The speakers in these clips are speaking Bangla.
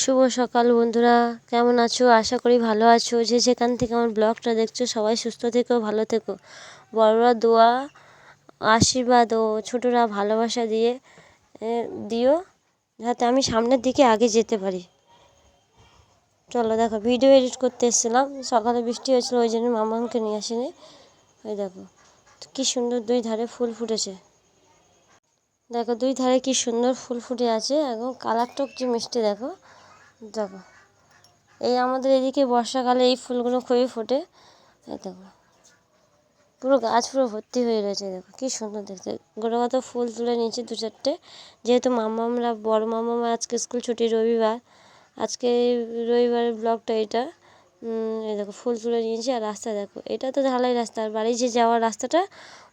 শুভ সকাল বন্ধুরা, কেমন আছো? আশা করি ভালো আছো। যে যেখান থেকে আমার ব্লগটা দেখছ, সবাই সুস্থ থেকো, ভালো থেকো। বড়রা দোয়া, আশীর্বাদ ও ছোটরা ভালোবাসা দিয়ে দিও, যাতে আমি সামনের দিকে আগে যেতে পারি। চলো দেখো, ভিডিও এডিট করতে এসেছিলাম। সকালে বৃষ্টি হয়েছিল, ওই জন্য মামাকে নিয়ে আসিনি। ওই দেখো, কি সুন্দর দুই ধারে ফুল ফুটেছে। দেখো, দুই ধারে কি সুন্দর ফুল ফুটে আছে। একদম কালারটাও কি মিষ্টি, দেখো। দেখো। এই আমাদের এদিকে বর্ষাকালে এই ফুলগুলো খুবই ফোটে। এই দেখো। পুরো গাছ পুরো ভর্তি হয়ে রয়েছে, দেখো। কি সুন্দর দেখতে। গোটা কত ফুল তুলে নিয়েছি দু চারটে। যেহেতু মামামরা, বড় মামামা আজকে স্কুল ছুটি, রবিবার। আজকে রবিবারের ব্লগটা এটা। এই দেখো, ফুল তুলে নিয়েছি আর রাস্তা দেখো। এটা তো ঢালাই রাস্তা। আর বাড়ি যে যাওয়ার রাস্তাটা,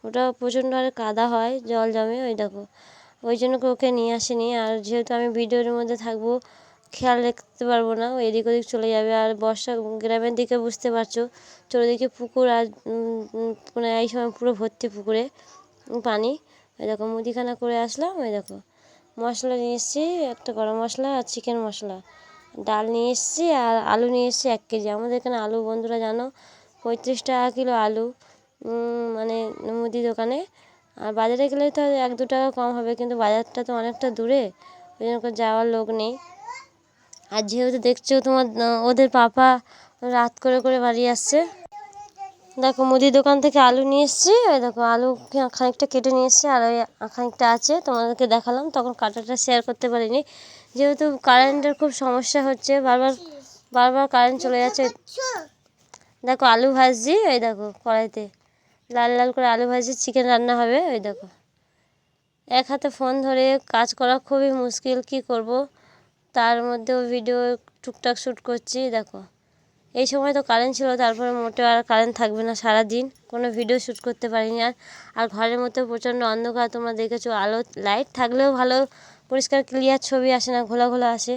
ওটা প্রচণ্ড হারে কাদা হয়, জল জমে, ওই দেখো। ওই জন্য ওকে নিয়ে আসিনি। আর যেহেতু আমি ভিডিওর মধ্যে থাকব খেয়াল রাখতে পারব না। এদিক ওদিক চলে যাবে। আর বর্ষা গ্রামের দিকে বুঝতে পারছ, চারিদিকে পুকুর আর মানে এই সময় পুরো ভর্তি পুকুরে পানি। ওই দেখো মুদিখানা করে আসলাম, ওই দেখো মশলা নিয়ে এসেছি, একটা গরম মশলা আর চিকেন মশলা। ডাল নিয়ে এসেছি আর আলু নিয়ে এসেছি এক কেজি। আমাদের এখানে আলু, বন্ধুরা জানো, পঁয়ত্রিশ টাকা কিলো আলু মানে মুদি দোকানে। আর বাজারে গেলে তো এক দু টাকা কম হবে, কিন্তু বাজারটা তো অনেকটা দূরে, ওই জন্য যাওয়ার লোক নেই। আর যেহেতু দেখছ তোমার ওদের পাপা রাত করে করে বাড়ি আসছে। দেখো মুদি দোকান থেকে আলু নিয়ে এসেছি। ওই দেখো আলু খানিকটা কেটে নিয়ে এসেছি, আর ওই খানিকটা আছে, তোমাদেরকে দেখালাম। তখন কাটাটা শেয়ার করতে পারিনি। যেহেতু কারেন্টের খুব সমস্যা হচ্ছে, বারবার বারবার কারেন্ট চলে যাচ্ছে। দেখো আলু ভাজছি ওই দেখো কড়াইতে। লাল লাল করে আলু ভাজি চিকেন রান্না হবে ওই দেখো। এক হাতে ফোন ধরে কাজ করা খুবই মুশকিল, কি করব? তার মধ্যেও ভিডিও টুকটাক শ্যুট করছি, দেখো। এই সময় তো কারেন্ট ছিল, তারপরে মোটেও আর কারেন্ট থাকবে না সারা দিন কোনো ভিডিও শ্যুট করতে পারিনি আর। আর ঘরের মধ্যে প্রচণ্ড অন্ধকার, তোমরা দেখেছ, আলো লাইট থাকলেও ভালো, পরিষ্কার ক্লিয়ার ছবি আসে না, ঘোলা ঘোলা আসে।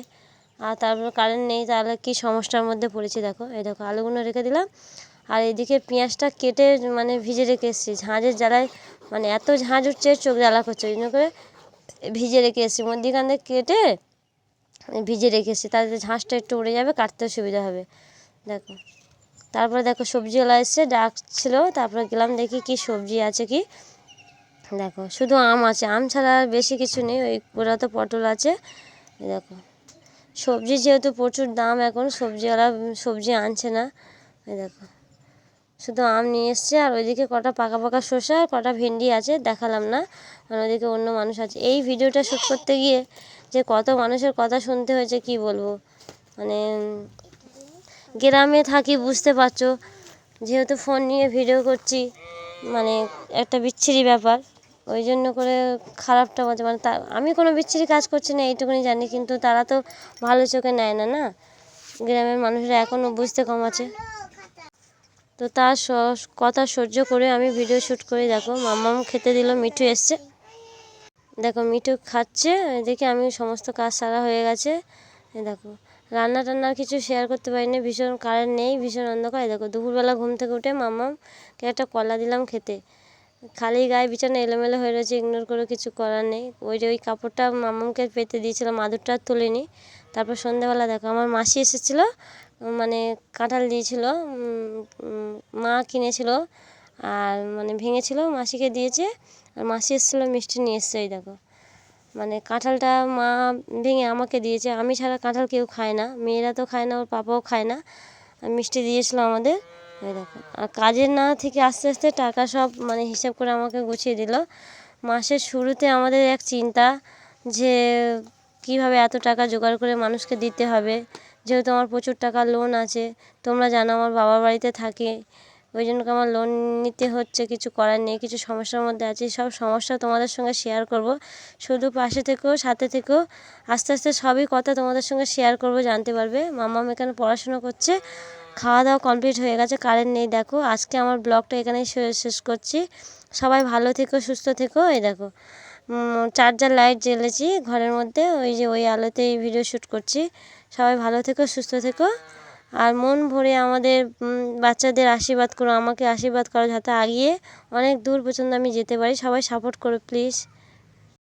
আর তারপরে কারেন্ট নেই, তাহলে কী সমস্যার মধ্যে পড়েছি দেখো। এই দেখো, আলুগুলো রেখে দিলাম। আর এদিকে পেঁয়াজটা কেটে মানে ভিজে রেখে এসেছি। ঝাঁঝের জ্বালায় মানে এত ঝাঁঝ উঠছে, চোখ জ্বালা করছে। ওই জন্য করে ভিজে রেখে এসেছি। মধ্যিখান থেকে কেটে ভিজে রেখে এসেছি তাতে ঝাঁসটা একটু উড়ে যাবে, কাটতেও সুবিধা হবে। দেখো, তারপরে দেখো সবজিওয়ালা এসছে, ডাকছিল, তারপরে গেলাম দেখি কি সবজি আছে কি। দেখো, শুধু আম আছে, আম ছাড়া আর বেশি কিছু নেই, ওই ওরা তো পটল আছে। দেখো, সবজি যেহেতু প্রচুর দাম এখন, সবজিওয়ালা সবজি আনছে না। দেখো শুধু আম নিয়ে এসছে আর ওইদিকে কটা পাকা পাকা শসা আর কটা ভেন্ডি আছে, দেখালাম না। কারণ ওইদিকে অন্য মানুষ আছে। এই ভিডিওটা শ্যুট করতে গিয়ে যে কত মানুষের কথা শুনতে হয়েছে, কি বলব? মানে গ্রামে থাকি, বুঝতে পারছ? যেহেতু ফোন নিয়ে ভিডিও করছি মানে একটা বিচ্ছিরি ব্যাপার। ওই জন্য করে খারাপটা বলছে মানে তা, আমি কোনো বিচ্ছিরি কাজ করছি না, এইটুকুনি জানি, কিন্তু তারা তো ভালো চোখে নেয় না না? গ্রামের মানুষরা এখনও বুঝতে কম আছে। তো তার কথা সহ্য করে আমি ভিডিও শ্যুট করে। দেখো, মাম্মাম খেতে দিল, মিঠু এসছে। দেখো, মিঠু খাচ্ছে। দেখে আমি সমস্ত কাজ সারা হয়ে গেছে। দেখো, রান্না টান্নার কিছু শেয়ার করতে পারিনি। ভীষণ কারেন্ট নেই, ভীষণ অন্ধকার। দেখো, দুপুরবেলা ঘুম থেকে উঠে মাম্মামকে একটা কলা দিলাম খেতে। খালি গায়ে বিছানা এলোমেলো হয়ে রয়েছে ইগনোর করে কিছু করার নেই। ওই যে ওই কাপড়টা মাম্মামকে পেতে দিয়েছিলাম মাদুরটা তুলিনি। তারপর সন্ধ্যাবেলা দেখো, আমার মাসি এসেছিল মানে কাঁঠাল দিয়েছিল মা কিনেছিল আর মানে ভেঙেছিল, মাসিকে দিয়েছে আর মাসি এসেছিল, মিষ্টি নিয়ে এসছে, এই দেখো। মানে কাঁঠালটা মা ভেঙে আমাকে দিয়েছে, আমি ছাড়া কাঁঠাল কেউ খায় না, মেয়েরা তো খায় না, ওর পাপাও খায় না মিষ্টি দিয়েছিলো আমাদের, এই দেখো। আর কাজের না থেকে আস্তে আস্তে টাকা সব মানে হিসাব করে আমাকে গুছিয়ে দিল। মাসের শুরুতে আমাদের এক চিন্তা যে কীভাবে এত টাকা জোগাড় করে মানুষকে দিতে হবে যেহেতু আমার প্রচুর টাকা লোন আছে, তোমরা জানো আমার বাবার বাড়িতে থাকি, ওই জন্য আমার লোন নিতে হচ্ছে, কিছু করার নেই, কিছু সমস্যার মধ্যে আছি, সব সমস্যা তোমাদের সঙ্গে শেয়ার করব। শুধু পাশে থেকেও, সাথে থেকেও, আস্তে আস্তে সবই কথা তোমাদের সঙ্গে শেয়ার করব, জানতে পারবে। মাম্মাম এখানে পড়াশোনা করছে, খাওয়া দাওয়া কমপ্লিট হয়ে গেছে কারেন্ট নেই, দেখো, আজকে আমার ব্লগটা এখানেই শেষ করছি। সবাই ভালো থেকো, সুস্থ থেকো, এই দেখো চার্জার লাইট জ্বেলেছি ঘরের মধ্যে, ওই যে ওই আলোতেই ভিডিও শ্যুট করছি। সবাই ভালো থেকো, সুস্থ থেকো। আর মন ভরে আমাদের বাচ্চাদের আশীর্বাদ করো, আমাকে আশীর্বাদ করো, যাতে আগিয়ে অনেক দূর পর্যন্ত আমি যেতে পারি। সবাই সাপোর্ট করো প্লিজ